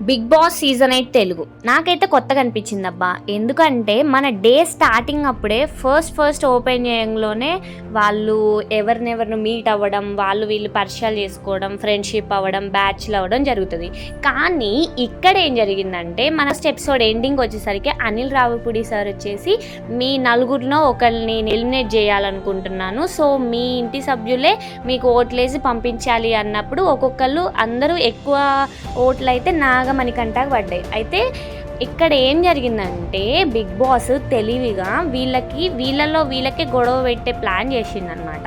Bigg Boss season eight Telugu. నాకైతే కొత్తగా అనిపించింది అబ్బా ఎందుకంటే మన డే స్టార్టింగ్ అప్పుడే ఫస్ట్ ఫస్ట్ ఓపెన్ చేయంలోనే వాళ్ళు ఎవరినెవరిని మీట్ అవ్వడం వాళ్ళు వీళ్ళు పరిచయాలు చేసుకోవడం ఫ్రెండ్షిప్ అవ్వడం బ్యాచ్లు అవ్వడం జరుగుతుంది. కానీ ఇక్కడ ఏం జరిగిందంటే మన ఎపిసోడ్ ఎండింగ్ వచ్చేసరికి అనిల్ రావిపూడి సార్ వచ్చేసి మీ నలుగురిలో ఒకరిని ఎలిమినేట్ చేయాలనుకుంటున్నాను. సో మీ ఇంటి సభ్యులే మీకు ఓట్లేసి పంపించాలి అన్నప్పుడు ఒక్కొక్కళ్ళు అందరూ ఎక్కువ బాగా అయితే పడ్డాయి. అయితే ఇక్కడ ఏం జరిగిందంటే బిగ్ బాస్ తెలివిగా వీళ్ళకి వీళ్ళలో వీళ్ళకే గొడవ పెట్టే ప్లాన్ చేసిందనమాట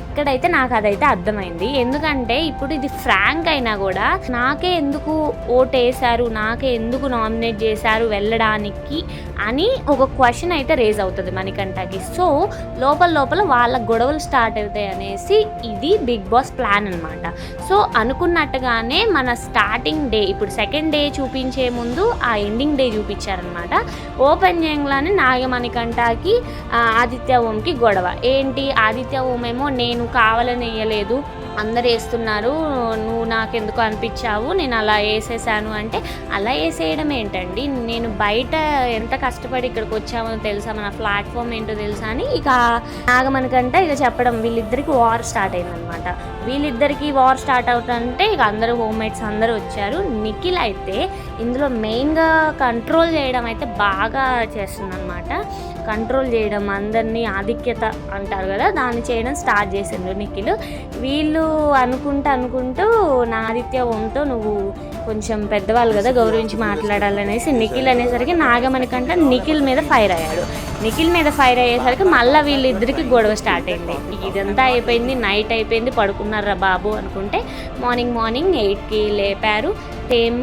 ఇక్కడైతే నాకు అదైతే అర్థమైంది. ఎందుకంటే ఇప్పుడు ఇది ఫ్రాంక్ అయినా కూడా నాకే ఎందుకు ఓట్ వేశారు నాకే ఎందుకు నామినేట్ చేశారు వెళ్ళడానికి అని ఒక క్వశ్చన్ అయితే రేజ్ అవుతుంది మణికంఠకి. సో లోపల లోపల వాళ్ళ గొడవలు స్టార్ట్ అవుతాయి అనేసి ఇది బిగ్ బాస్ ప్లాన్ అనమాట సో అనుకున్నట్టుగానే మన స్టార్టింగ్ డే ఇప్పుడు సెకండ్ డే చూపించే ముందు ఆ ఎండింగ్ డే చూపించారనమాట. ఓపెన్ చేయంగానే నాగమణికంఠకి ఆదిత్య ఓంకి గొడవ. ఏంటి? ఆదిత్య ఓమేమో నేను కావాలని వేయలేదు. అందరు వేస్తున్నారు నువ్వు నాకెందుకు అనిపించావు నేను అలా వేసేసాను అంటే అలా వేసేయడం ఏంటండి? నేను బయట ఎంత కష్టపడి ఇక్కడికి వచ్చామో తెలుసా? మన ప్లాట్ఫామ్ ఏంటో తెలుసా అని ఇక నాగమణికంట ఇక చెప్పడం వీళ్ళిద్దరికి వార్ స్టార్ట్ అయిందనమాట వీళ్ళిద్దరికి వార్ స్టార్ట్ అవుతుంటే ఇక అందరూ హోమ్మేట్స్ అందరూ వచ్చారు. నిఖిల్ అయితే ఇందులో మెయిన్గా కంట్రోల్ చేయడం అయితే బాగా చేస్తుందన్నమాట. కంట్రోల్ చేయడం అందరినీ ఆధిక్యత అంటారు కదా దాన్ని చేయడం స్టార్ట్ చేసిండ్రు నిఖిల్. వీళ్ళు అనుకుంటూ అనుకుంటూ నా ఆదిత్య ఓంతో నువ్వు కొంచెం పెద్దవాళ్ళు కదా గౌరవించి మాట్లాడాలనేసి నిఖిల్ అనేసరికి నాగమణి కంట నిఖిల్ మీద ఫైర్ అయ్యాడు. నిఖిల్ మీద ఫైర్ అయ్యేసరికి మళ్ళీ వీళ్ళిద్దరికి గొడవ స్టార్ట్ అయింది. ఇదంతా అయిపోయింది నైట్ అయిపోయింది పడుకున్నారా బాబు అనుకుంటే మార్నింగ్ మార్నింగ్ ఎయిట్కి లేపారు. సేమ్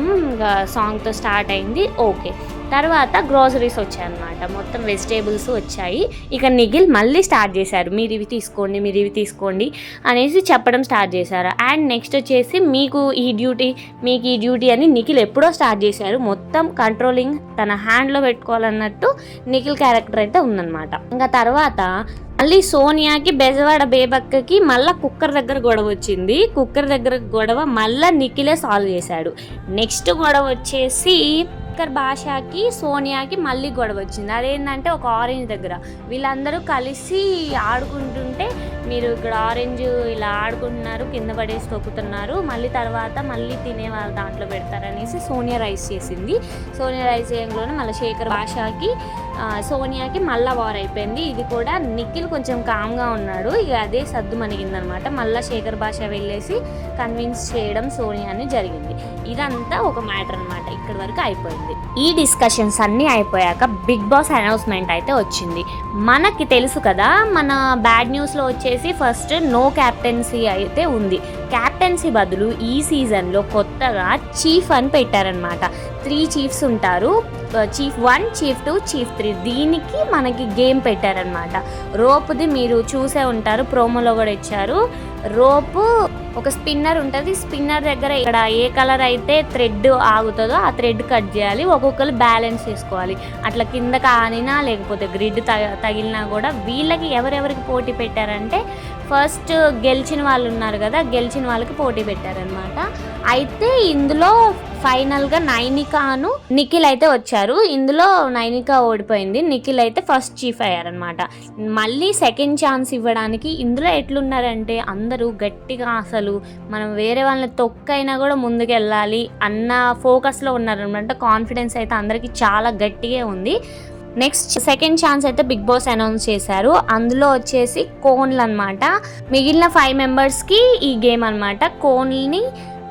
సాంగ్తో స్టార్ట్ అయింది ఓకే. తర్వాత గ్రోసరీస్ వచ్చాయన్నమాట. మొత్తం వెజిటేబుల్స్ వచ్చాయి. ఇక నిఖిల్ మళ్ళీ స్టార్ట్ చేశారు. మీరు ఇవి తీసుకోండి మీరు ఇవి తీసుకోండి అనేసి చెప్పడం స్టార్ట్ చేశారు. అండ్ నెక్స్ట్ వచ్చేసి మీకు ఈ డ్యూటీ మీకు ఈ డ్యూటీ అని నిఖిల్ ఎప్పుడో స్టార్ట్ చేశారు. మొత్తం కంట్రోలింగ్ తన హ్యాండ్లో పెట్టుకోవాలన్నట్టు నిఖిల్ క్యారెక్టర్ అయితే ఉందన్నమాట. ఇంకా తర్వాత మళ్ళీ సోనియాకి బెజవాడ బేబక్కకి మళ్ళీ కుక్కర్ దగ్గర గొడవ వచ్చింది. కుక్కర్ దగ్గర గొడవ మళ్ళీ నిఖిలే సాల్వ్ చేశాడు. నెక్స్ట్ గొడవ వచ్చేసి కుక్కర్ భాషకి సోనియాకి మళ్ళీ గొడవ వచ్చింది అదేంటంటే ఒక ఆరెంజ్ దగ్గర. వీళ్ళందరూ కలిసి ఆడుకుంటుంటే మీరు ఇక్కడ ఆరెంజ్ ఇలా ఆడుకుంటున్నారు కింద పడేసి తొక్కుతున్నారు మళ్ళీ తర్వాత మళ్ళీ తినే వాళ్ళ దాంట్లో పెడతారనేసి సోనియా రైస్ చేసింది. సోనియా రైస్ చేయంలోనే మళ్ళీ శేఖర్ భాషకి సోనియాకి మళ్ళా వార్ అయిపోయింది. ఇది కూడా నిఖిల్ కొంచెం కామ్గా ఉన్నాడు. ఇక అదే సద్దు మణిగిందనమాట. మళ్ళీ శేఖర్ భాష వెళ్ళేసి కన్విన్స్ చేయడం సోనియాని జరిగింది. ఇదంతా ఒక మ్యాటర్ అనమాట. వరకు అయిపోయింది. ఈ డిస్కషన్స్ అన్నీ అయిపోయాక బిగ్ బాస్ అనౌన్స్మెంట్ అయితే వచ్చింది. మనకి తెలుసు కదా మన బ్యాడ్ న్యూస్లో వచ్చేసి ఫస్ట్ నో క్యాప్టెన్సీ అయితే ఉంది. క్యాప్టెన్సీ బదులు ఈ సీజన్లో కొత్తగా చీఫ్ అని పెట్టారనమాట త్రీ చీఫ్స్ ఉంటారు. Chief one chief two chief three దీనికి మనకి గేమ్ పెట్టారనమాట రోపుది మీరు చూసే ఉంటారు ప్రోమోలో కూడా ఇచ్చారు. రోపు ఒక స్పిన్నర్ ఉంటుంది. స్పిన్నర్ దగ్గర ఇక్కడ ఏ కలర్ అయితే థ్రెడ్ ఆగుతుందో ఆ థ్రెడ్ కట్ చేయాలి. ఒక్కొక్కరు బ్యాలెన్స్ చేసుకోవాలి. అట్లా కింద కానినా లేకపోతే గ్రిడ్ తగిలినా కూడా వీళ్ళకి ఎవరెవరికి పోటీ పెట్టారంటే ఫస్ట్ గెలిచిన వాళ్ళు ఉన్నారు కదా గెలిచిన వాళ్ళకి పోటీ పెట్టారనమాట అయితే ఇందులో ఫైనల్గా నైనికాను నిఖిల్ అయితే వచ్చారు. ఇందులో నైనికా ఓడిపోయింది. నిఖిల్ అయితే ఫస్ట్ చీఫ్ అయ్యారనమాట మళ్ళీ సెకండ్ ఛాన్స్ ఇవ్వడానికి ఇందులో ఎట్లున్నారంటే అందరూ గట్టిగా అసలు మనం వేరే వాళ్ళని తొక్కైనా కూడా ముందుకు వెళ్ళాలి అన్న ఫోకస్లో ఉన్నారనమాట. కాన్ఫిడెన్స్ అయితే అందరికీ చాలా గట్టిగా ఉంది. నెక్స్ట్ సెకండ్ ఛాన్స్ అయితే బిగ్ బాస్ అనౌన్స్ చేశారు. అందులో వచ్చేసి కోన్లు అనమాట మిగిలిన ఫైవ్ మెంబర్స్కి ఈ గేమ్ అనమాట కోన్లని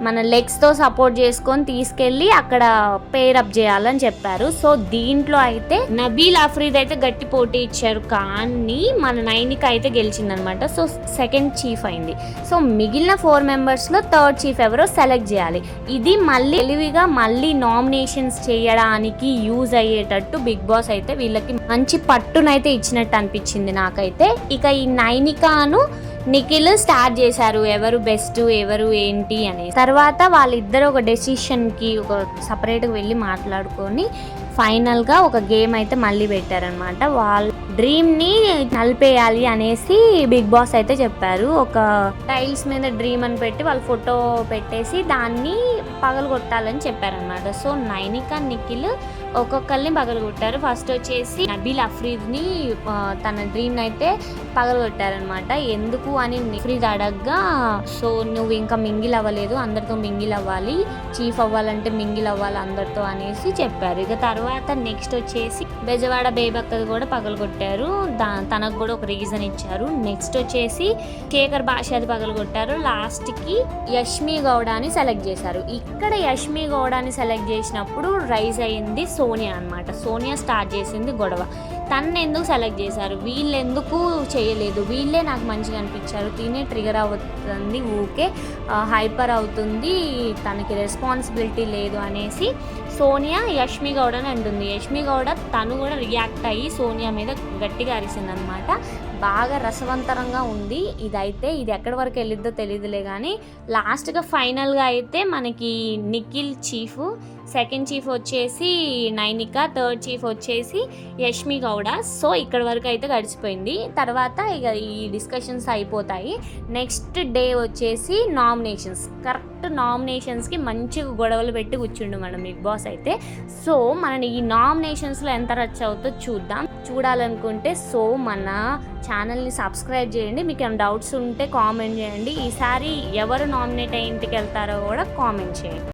మన లెగ్స్తో సపోర్ట్ చేసుకొని తీసుకెళ్ళి అక్కడ పేర్ అప్ చేయాలని చెప్పారు. సో దీంట్లో అయితే నబీల్ ఆఫ్రీద్ అయితే గట్టి పోటీ ఇచ్చారు. కానీ మన నైనిక అయితే గెలిచిందనమాట. సో సెకండ్ చీఫ్ అయింది. సో మిగిలిన ఫోర్ మెంబర్స్లో థర్డ్ చీఫ్ ఎవరో సెలెక్ట్ చేయాలి. ఇది మళ్ళీ తెలివిగా మళ్ళీ నామినేషన్స్ చేయడానికి యూజ్ అయ్యేటట్టు బిగ్ బాస్ అయితే వీళ్ళకి మంచి పట్టునైతే ఇచ్చినట్టు అనిపించింది నాకైతే. ఇక ఈ నైనికాను నిఖిల్ స్టార్ట్ చేశారు ఎవరు బెస్ట్ ఎవరు ఏంటి అని తర్వాత వాళ్ళిద్దరు ఒక డెసిషన్కి ఒక సపరేట్గా వెళ్ళి మాట్లాడుకొని ఫైనల్గా ఒక గేమ్ అయితే మళ్ళీ పెట్టారనమాట వాళ్ళ డ్రీమ్ని నలిపేయాలి అనేసి బిగ్ బాస్ అయితే చెప్పారు. ఒక టైల్స్ మీద డ్రీమ్ అని పెట్టి వాళ్ళు ఫోటో పెట్టేసి దాన్ని పగలగొట్టాలని చెప్పారనమాట సో నైనిక నిఖిల్ ఒక్కొక్కరిని పగలగొట్టారు. ఫస్ట్ వచ్చేసి నబీల్ అఫ్రీద్ని తన డ్రీమ్ అయితే పగలగొట్టారనమాట ఎందుకు అని అఫ్రీద్ అడగ్గా సో నువ్వు ఇంకా మింగిల్ అవ్వలేదు అందరితో మింగిల్ అవ్వాలి. చీఫ్ అవ్వాలంటే మింగిల్ అవ్వాలి అందరితో అనేసి చెప్పారు. ఇక తర్వాత నెక్స్ట్ వచ్చేసి బెజవాడ బేబక్కది కూడా పగలగొట్టారు. దా తనకు కూడా ఒక రీజన్ ఇచ్చారు. నెక్స్ట్ వచ్చేసి కేకర్ భాషది పగలగొట్టారు. లాస్ట్కి యష్మి గౌడాని సెలెక్ట్ చేశారు. ఇక్కడ యష్మి గౌడాని సెలెక్ట్ చేసినప్పుడు రైజ్ అయింది సోనియా అన్నమాట. సోనియా స్టార్ట్ చేసింది గొడవ. తను ఎందుకు సెలెక్ట్ చేశారు? వీళ్ళు ఎందుకు చేయలేదు? వీళ్ళే నాకు మంచిగా అనిపించారు. తినే ట్రిగర్ అవుతుంది ఊకే హైపర్ అవుతుంది తనకి రెస్పాన్సిబిలిటీ లేదు అనేసి సోనియా యష్మి గౌడ అని అంటుంది. యష్మి గౌడ తను కూడా రియాక్ట్ అయ్యి సోనియా మీద గట్టిగా అరిసిందనమాట బాగా రసవంతరంగా ఉంది. ఇదైతే ఇది ఎక్కడి వరకు వెళ్ళిద్దో తెలియదులే కానీ లాస్ట్గా ఫైనల్గా అయితే మనకి నిఖిల్ చీఫ్ సెకండ్ చీఫ్ వచ్చేసి నైనిక థర్డ్ చీఫ్ వచ్చేసి యష్మి గౌడ. సో ఇక్కడ వరకు అయితే గడిచిపోయింది. తర్వాత ఇక ఈ డిస్కషన్స్ అయిపోతాయి. నెక్స్ట్ డే వచ్చేసి నామినేషన్స్. కరెక్ట్ నామినేషన్స్కి మంచిగా గొడవలు పెట్టి కూర్చుండు మనం బిగ్ బాస్ అయితే. సో మన ఈ నామినేషన్స్లో ఎంత రచ్ అవుతుందో చూద్దాం. చూడాలనుకుంటే సో మన ఛానల్ని సబ్స్క్రైబ్ చేయండి. మీకు ఏమైనా డౌట్స్ ఉంటే కామెంట్ చేయండి. ఈసారి ఎవరు నామినేట్ అయ్యి ఇంటికి వెళ్తారో కూడా కామెంట్ చేయండి.